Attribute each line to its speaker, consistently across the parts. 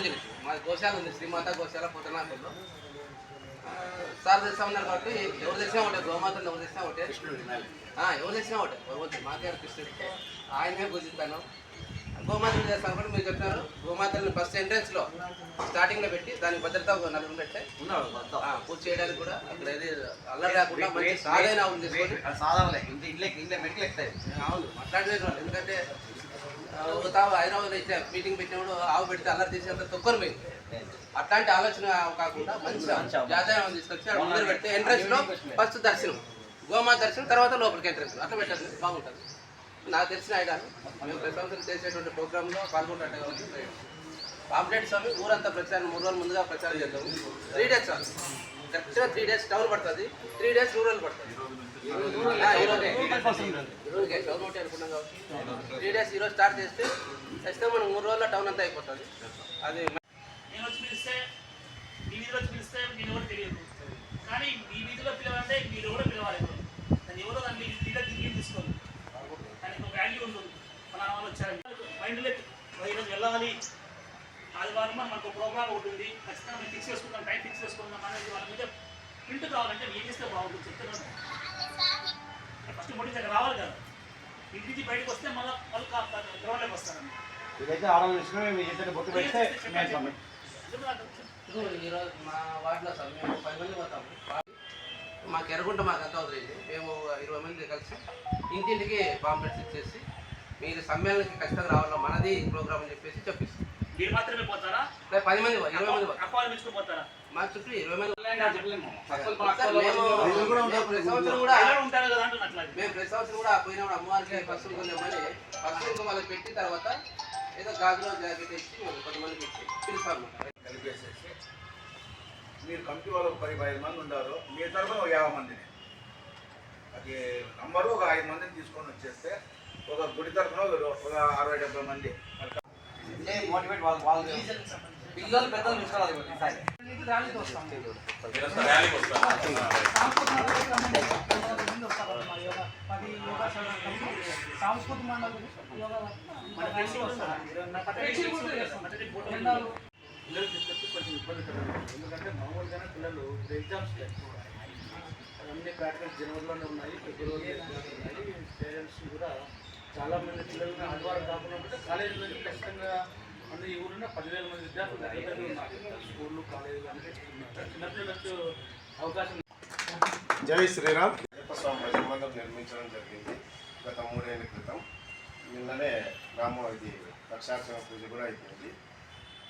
Speaker 1: పూజలు మా గోశాల ఉంది శ్రీమాత గోశాల పుట్టనాకుల్లో. సార్ తెస్తామన్నారు కాబట్టి ఎవరు తెచ్చినా ఒకటే గోమాతలు ఎవరు తెచ్చినా ఒకటే. ఎవరు తెచ్చినా ఒకటే. భగవంతుడు మాకే కృష్ణుడు? ఆయనే పూజిస్తాను. గోమాతలు చేస్తాను కూడా మీరు చెప్తున్నారు. గోమాతల్ని ఫస్ట్ ఎంట్రెన్స్లో స్టార్టింగ్లో పెట్టి దానికి భద్రత నలుగురు పెట్టే. పూజ చేయడానికి కూడా అక్కడ ఏది అల్లరి లేకుండా మంచి
Speaker 2: సాధారణలే ఇంత ఇంట్లో ఇంట్లో ఎక్కుతాయి.
Speaker 1: అవును మాట్లాడలేదు ఎందుకంటే తావు హైదరాబాద్ ఇచ్చే మీటింగ్ పెట్టినప్పుడు ఆవు పెడితే అల్లరి తీసేంత తొక్కరు పోయింది అట్లాంటి ఆలోచన కాకుండా మంచిగా జాతీయం తీసుకొచ్చి ముందర పెడితే ఎంట్రన్స్లో ఫస్ట్ దర్శనం. గోమా దర్శనం తర్వాత లోపలికి ఎంట్రన్స్ అట్లా పెట్టండి బాగుంటుంది. నాకు తెలిసిన ఐడియాలు మేము ప్రతి చేసేటువంటి ప్రోగ్రాంలో పాల్గొంటే కాబట్టి పాంప్లెట్ స్వామి ఊరంతా ప్రచారం మూడు రోజులు ముందుగా ప్రచారం చేద్దాము. త్రీ డేస్ చాలు. కరెక్ట్గా త్రీ డేస్ టౌన్ పడుతుంది. త్రీ డేస్ రూరల్ పడుతుంది. ఆ, ఈరోజే. ఈరోజుకే టౌన్ త్రీ డేస్ ఈరోజు స్టార్ట్ చేస్తే ఖచ్చితంగా మనం మూడు రోజుల్లో టౌన్ అంతా అయిపోతుంది అది
Speaker 3: నేను వచ్చి పిలిస్తే మీ వీధిలో వచ్చి పిలిస్తే నేను ఎవరు తెలియదు కానీ మీ వీధిలో పిలవాలంటే మీరు ఎవరో పిలవాలి దాన్ని ఎవరో దాన్ని లీడర్ తిరిగి తీసుకోవాలి దానికి ఒక వాల్యూ ఉంటుంది మన వాళ్ళు వచ్చారు మైండ్లో ఈరోజు వెళ్ళాలి ఆదివారం మనకు ఒక ప్రోగ్రామ్ ఒకటి ఉంది ఖచ్చితంగా మేము ఫిక్స్ చేసుకుందాం టైం ఫిక్స్ చేసుకుందాం అనేది వాళ్ళ మీద ప్రింట్ కావాలంటే ఏం చేస్తే బాగుంటుంది చెప్తున్నాను ఫస్ట్ మొదటి దగ్గర రావాలి కదా ఇంటి నుంచి బయటకు వస్తే మళ్ళీ వాళ్ళు గ్రౌండ్లోకి వస్తారన్నమాట
Speaker 2: ఇదైతే ఆడవాళ్ళు తీసుకుని మీ ఇద్దరు బొట్టు పెడితే మేము స్వామి
Speaker 1: ఇప్పుడు ఈరోజు మా వార్డులో సార్ మేము పది మంది పోతాము మాకు ఎరగుంట మాకు అంతా వదిలేదు మేము ఇరవై మంది కలిసి ఇంటింటికి పాంప్లెట్స్ ఇచ్చేసి మీరు సమ్మేళనకి ఖచ్చితంగా రావాలా మనది ప్రోగ్రామ్ అని చెప్పేసి చెప్పిస్తాం
Speaker 3: మీరు మాత్రమే పోతారా
Speaker 1: పది మంది ఇరవై మంది
Speaker 3: పోతారా
Speaker 1: మా చుట్టూ ఇరవై మంది మేము మేము ప్రతి సంవత్సరం కూడా
Speaker 3: పిల్లలు ఉంటారు కదా అంటున్నా అట్లా.
Speaker 1: మేము ప్రతి సంవత్సరం కూడా పోయినప్పుడు అమ్మవారికి పసుపు కొందామని పసుపు వాళ్ళకి పెట్టి తర్వాత ఏదో గాజులో జాకెట్ ఇచ్చి మేము కొంతమందికి ఇచ్చి పిలుస్తాం
Speaker 4: కలిపేసేసి మీరు కమిటీ వాళ్ళు ఒక పది ఐదు మంది ఉన్నారు మీ తరఫున ఒక యాభై మందిని. అది నంబరు ఒక ఐదు మందిని తీసుకొని వచ్చేస్తే ఒక గుడి తరఫున ఒక- అరవై డెబ్బై మంది.
Speaker 2: మోటివేట్ వాళ్ళు వాళ్ళు పిల్లలు పెద్దలు తీసుకోవాలి ఈసారి.
Speaker 5: సాంస్కృతిక మండలి యోగా
Speaker 3: మన ఫ్రెండ్స్ వస్తారు.
Speaker 4: పిల్లలు తీసుకొచ్చి కొంచెం ఇబ్బంది ఎందుకంటే మామూలుగానే పిల్లలు ఎగ్జామ్స్ అన్ని ప్రాక్టికల్ జనవరిలోనే ఉన్నాయి ఉన్నాయి పేరెంట్స్ కూడా చాలా మంది పిల్లలు ఆదివారం కాకుండా కాలేజీలో ఖచ్చితంగా అన్ని ఈ ఊరిలో పదివేల మంది విద్యార్థులు దగ్గర ఉన్నారు. స్కూళ్ళు కాలేజీలు అన్ని చిన్నపిల్లలకు అవకాశం
Speaker 6: జై శ్రీరామ్. అయ్యప్ప స్వామి భజన మందిరం నిర్మించడం జరిగింది గత మూడేళ్ళ క్రితం. నిన్ననే రామ ఇది లక్షార్చన పూజ కూడా అయిపోయింది.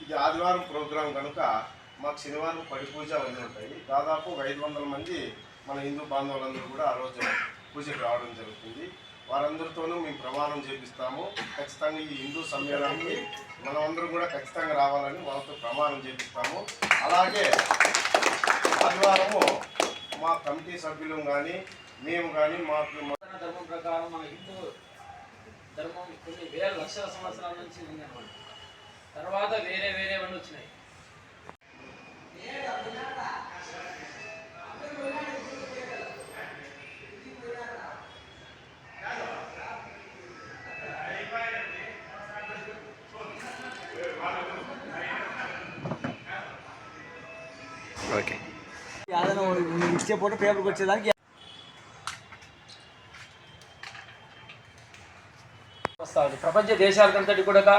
Speaker 6: ఇది ఆదివారం ప్రోగ్రాం కనుక మాకు శనివారం పడి పూజ అవన్నీ ఉంటాయి. దాదాపు ఒక ఐదు వందల మంది మన హిందూ బాంధవులందరూ కూడా ఆ రోజు పూజకు రావడం జరుగుతుంది. వారందరితోనూ మేము ప్రమాణం చేపిస్తాము. ఖచ్చితంగా ఈ హిందూ సమ్మేళనానికి మనమందరం కూడా ఖచ్చితంగా రావాలని వాళ్ళతో ప్రమాణం చేపిస్తాము. అలాగే ఆదివారము మా కమిటీ సభ్యులు కానీ మేము కానీ మాకు
Speaker 2: పురాతన ధర్మం ప్రకారం మన హిందూ ధర్మం కొన్ని వేల లక్షల సంవత్సరాల నుంచి తర్వాత వేరే వేరేవన్నీ వచ్చినాయి కాసేపు పూట పేపర్కి వచ్చేదానికి వస్తుంది ప్రపంచ దేశాలకంతటి కూడా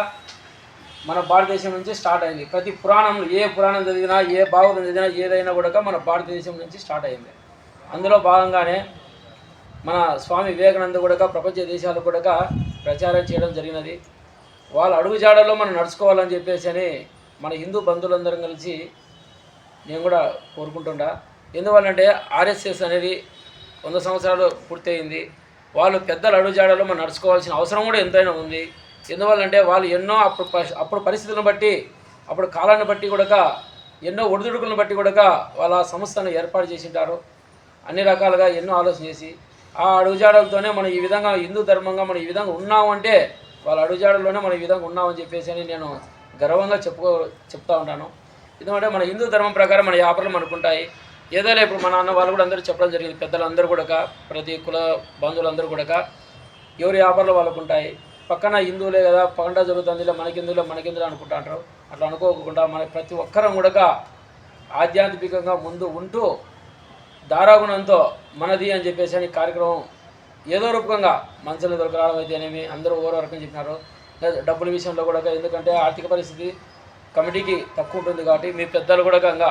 Speaker 2: మన భారతదేశం నుంచి స్టార్ట్ అయింది. ప్రతి పురాణంలో ఏ పురాణం చదివినా ఏ భావన చదివినా ఏదైనా కూడా మన భారతదేశం నుంచి స్టార్ట్ అయింది. అందులో భాగంగానే మన స్వామి వివేకానంద కూడా ప్రపంచ దేశాలకు కూడా ప్రచారం చేయడం జరిగినది. వాళ్ళ అడుగుజాడలో మనం నడుచుకోవాలని చెప్పేసి అని మన హిందూ బంధువులందరం కలిసి నేను కూడా కోరుకుంటుండా. ఎందువల్లంటే ఆర్ఎస్ఎస్ అనేది వంద సంవత్సరాలు పూర్తయింది. వాళ్ళు పెద్దల అడుగుజాడలో మనం నడుచుకోవాల్సిన అవసరం కూడా ఎంతైనా ఉంది. ఎందువల్లంటే వాళ్ళు ఎన్నో అప్పుడు అప్పుడు పరిస్థితులను బట్టి అప్పుడు కాలాన్ని బట్టి కూడా ఎన్నో ఒడిదుడుకులను బట్టి కూడా వాళ్ళ సంస్థను ఏర్పాటు చేసింటారు. అన్ని రకాలుగా ఎన్నో ఆలోచన చేసి ఆ అడుగుజాడలతోనే మనం ఈ విధంగా హిందూ ధర్మంగా మనం ఈ విధంగా ఉన్నామంటే వాళ్ళ అడుగుజాడల్లోనే మనం ఈ విధంగా ఉన్నామని చెప్పేసి అని నేను గర్వంగా చెప్పుకో చెప్తా ఉంటాను. ఎందుకంటే మన హిందూ ధర్మం ప్రకారం మన వ్యాపారాలు మనకుంటాయి. ఏదైనా ఇప్పుడు మా నాన్న వాళ్ళు కూడా అందరూ చెప్పడం జరిగింది. పెద్దలందరూ కూడా ప్రతి కుల బంధువులందరూ కూడా ఎవరి వ్యాపారాలు వాళ్ళకు ఉంటాయి. పక్కన హిందువులే కదా పండుగ జరుగుతుంది మనకెందులో మనకెందులో అనుకుంటాంటారు అట్లా అనుకోకుండా మన ప్రతి ఒక్కరం కూడా ఆధ్యాత్మికంగా ముందు ఉంటూ దారాగుణంతో మనది అని చెప్పేసి అని కార్యక్రమం ఏదో రూపంగా మనుషులు దొరకరావడం అయితేనేమి అందరూ ఓరో రకం చెప్పినారు. లేదా డబ్బుల విషయంలో కూడా ఎందుకంటే ఆర్థిక పరిస్థితి కమిటీకి తక్కువ ఉంటుంది కాబట్టి మీ పెద్దలు కూడా ఇంకా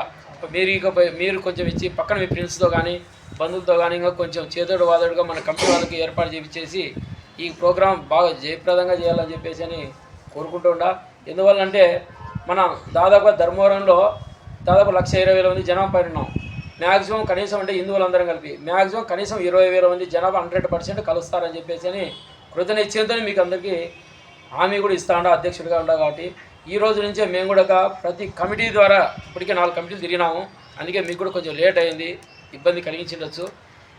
Speaker 2: మీరు ఇక మీరు కొంచెం ఇచ్చి పక్కన మీ ఫ్రెండ్స్తో కానీ బంధువులతో కానీ ఇంకా కొంచెం చేదోడు వాదోడుగా మన కంపెనీ వాళ్ళకి ఏర్పాటు చేపించేసి ఈ ప్రోగ్రాం బాగా జయప్రదంగా చేయాలని చెప్పేసి అని కోరుకుంటుండా. ఎందువల్లంటే మనం దాదాపుగా ధర్మవరంలో దాదాపు లక్ష ఇరవై వేల మంది జనాభా పైన ఉన్నాం. మ్యాక్సిమం కనీసం అంటే హిందువులందరం కలిపి మ్యాక్సిమం కనీసం ఇరవై వేల మంది జనాభా హండ్రెడ్ పర్సెంట్ కలుస్తారని చెప్పేసి అని కృతనిశ్చయంతో మీకు అందరికీ హామీ కూడా ఇస్తా ఉండ అధ్యక్షుడిగా ఉండ కాబట్టి. ఈ రోజు నుంచే మేము కూడా ప్రతి కమిటీ ద్వారా ఇప్పటికే నాలుగు కమిటీలు తిరిగినాము. అందుకే మీకు కూడా కొంచెం లేట్ అయింది ఇబ్బంది కలిగించిండొచ్చు.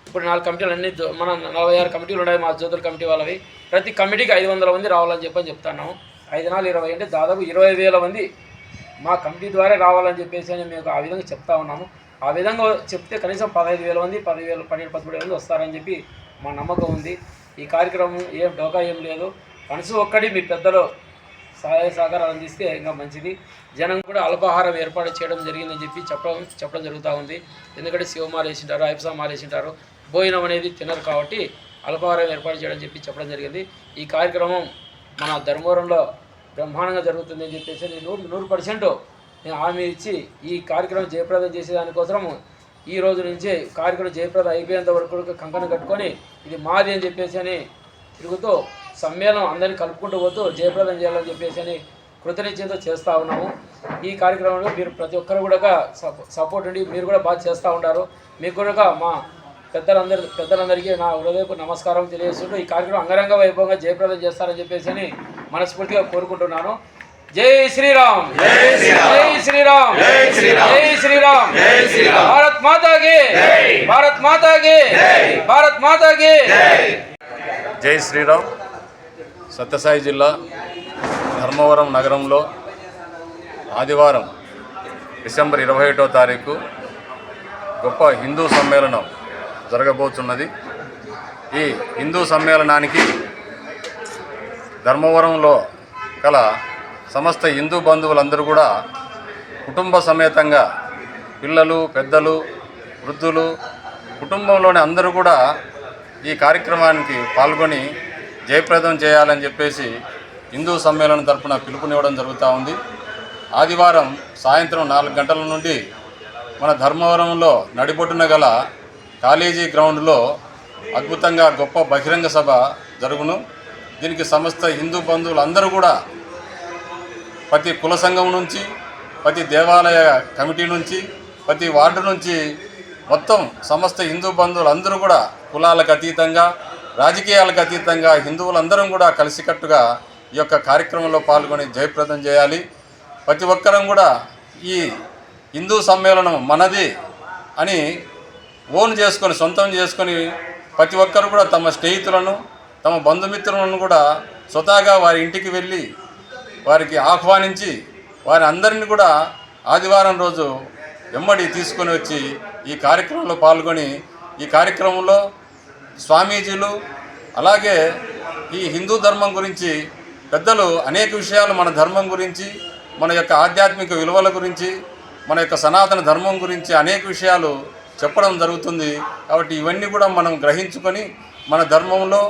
Speaker 2: ఇప్పుడు నాలుగు కమిటీలు అన్ని మన నలభై ఆరు కమిటీలు ఉన్నాయి మా జ్యోతుల కమిటీ వాళ్ళవి. ప్రతి కమిటీకి ఐదు వందల మంది రావాలని చెప్పని చెప్తున్నాము. ఐదు నాలుగు ఇరవై అంటే దాదాపు ఇరవై వేల మంది మా కమిటీ ద్వారా రావాలని చెప్పేసి అని మేము ఆ విధంగా చెప్తా ఉన్నాము. ఆ విధంగా చెప్తే కనీసం పదహైదు వేల మంది పదివేలు పన్నెండు పదమూడు వేల మంది వస్తారని చెప్పి మా నమ్మకం ఉంది. ఈ కార్యక్రమం ఏం డోకా ఏం లేదు. మనసు ఒక్కటి మీ పెద్దలు సహాయ సహకారాలు అందిస్తే ఇంకా మంచిది. జనం కూడా అల్పాహారం ఏర్పాటు చేయడం జరిగిందని చెప్పి చెప్పడం చెప్పడం జరుగుతూ ఉంది. ఎందుకంటే శివమాల వేసింటారు ఐపసా వేసింటారు. భోజనం అనేది తినరు కాబట్టి అల్పాహారం ఏర్పాటు చేయడం చెప్పి చెప్పడం జరిగింది. ఈ కార్యక్రమం మన ధర్మవరంలో బ్రహ్మాండంగా జరుగుతుందని చెప్పేసి నేను నూరు నూరు పర్సెంట్ నేను హామీ ఇచ్చి ఈ కార్యక్రమం జయప్రదం చేసేదానికోసం ఈ రోజు నుంచే కార్యక్రమం జయప్రదం అయిపోయేంత వరకు కంకణం కట్టుకొని ఇది మాది అని చెప్పేసి అని తిరుగుతూ సమ్మేళనం అందరినీ కలుపుకుంటూ పోతూ జయప్రదం చేయాలని చెప్పేసి అని కృతనిశ్చయంతో చేస్తూ ఉన్నాము. ఈ కార్యక్రమంలో మీరు ప్రతి ఒక్కరు కూడా సపో- సపోర్ట్ ఉండి మీరు కూడా బాగా చేస్తూ ఉంటారు మీకు కూడా మా పెద్దలందరి పెద్దలందరికీ నా హృదయపు నమస్కారం తెలియజేస్తుంటూ ఈ కార్యక్రమం అంగరంగ వైభవంగా జయప్రదం చేస్తారని చెప్పేసి అని మనస్ఫూర్తిగా కోరుకుంటున్నాను. జై శ్రీరామ్! జై శ్రీరామ్! జై శ్రీరామ్! భారత్ మాతాకి! భారత్ మాతాకి! భారత్ మాతాకి!
Speaker 5: జై శ్రీరామ్! సత్యసాయి జిల్లా ధర్మవరం నగరంలో ఆదివారం డిసెంబర్ ఇరవై ఒకటో తారీఖు గొప్ప హిందూ సమ్మేళనం జరగబోతున్నది ఈ హిందూ సమ్మేళనానికి ధర్మవరంలో గల సమస్త హిందూ బంధువులందరూ కూడా కుటుంబ సమేతంగా పిల్లలు పెద్దలు వృద్ధులు కుటుంబంలోని అందరూ కూడా ఈ కార్యక్రమానికి పాల్గొని జయప్రదం చేయాలని చెప్పేసి హిందూ సమ్మేళనం తరఫున పిలుపునివ్వడం జరుగుతూ ఉంది. ఆదివారం సాయంత్రం నాలుగు గంటల నుండి మన ధర్మవరంలో నడిబొట్టున గల కాలేజీ గ్రౌండ్లో అద్భుతంగా గొప్ప బహిరంగ సభ జరుగును. దీనికి సమస్త హిందూ బంధువులు అందరూ కూడా ప్రతి కుల సంఘం నుంచి ప్రతి దేవాలయ కమిటీ నుంచి ప్రతి వార్డు నుంచి మొత్తం సమస్త హిందూ బంధువులు అందరూ కూడా కులాలకు అతీతంగా రాజకీయాలకు అతీతంగా హిందువులందరం కూడా కలిసికట్టుగా ఈ యొక్క కార్యక్రమంలో పాల్గొని జయప్రదం చేయాలి. ప్రతి ఒక్కరం కూడా ఈ హిందూ సమ్మేళనం మనది అని ఓన్ చేసుకొని సొంతం చేసుకొని ప్రతి ఒక్కరు కూడా తమ స్నేహితులను తమ బంధుమిత్రులను కూడా స్వతహాగా వారి ఇంటికి వెళ్ళి వారికి ఆహ్వానించి వారి అందరిని కూడా ఆదివారం రోజు వెంబడి తీసుకొని వచ్చి ఈ కార్యక్రమంలో పాల్గొని ఈ కార్యక్రమంలో స్వామీజీలు అలాగే ఈ హిందూ ధర్మం గురించి పెద్దలు అనేక విషయాలు మన ధర్మం గురించి మన యొక్క ఆధ్యాత్మిక విలువల గురించి మన యొక్క సనాతన ధర్మం గురించి అనేక విషయాలు చెప్పడం జరుగుతుంది. కాబట్టి ఇవన్నీ కూడా మనం గ్రహించుకొని మన ధర్మంలో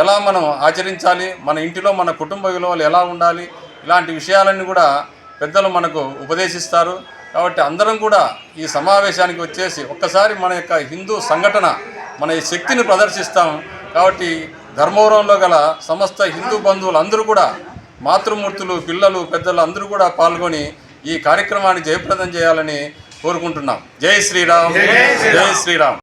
Speaker 5: ఎలా మనం ఆచరించాలి మన ఇంటిలో మన కుటుంబ విలువలు ఎలా ఉండాలి ఇలాంటి విషయాలన్నీ కూడా పెద్దలు మనకు ఉపదేశిస్తారు. కాబట్టి అందరం కూడా ఈ సమావేశానికి వచ్చేసి ఒక్కసారి మన యొక్క హిందూ సంఘటన మన ఈ శక్తిని ప్రదర్శిస్తాం. కాబట్టి ధర్మవరంలో గల సమస్త హిందూ బంధువులు అందరూ కూడా మాతృమూర్తులు పిల్లలు పెద్దలు అందరూ కూడా పాల్గొని ఈ కార్యక్రమాన్ని జయప్రదం చేయాలని కోరుకుంటున్నాం. జై శ్రీరామ్. జై శ్రీరామ్.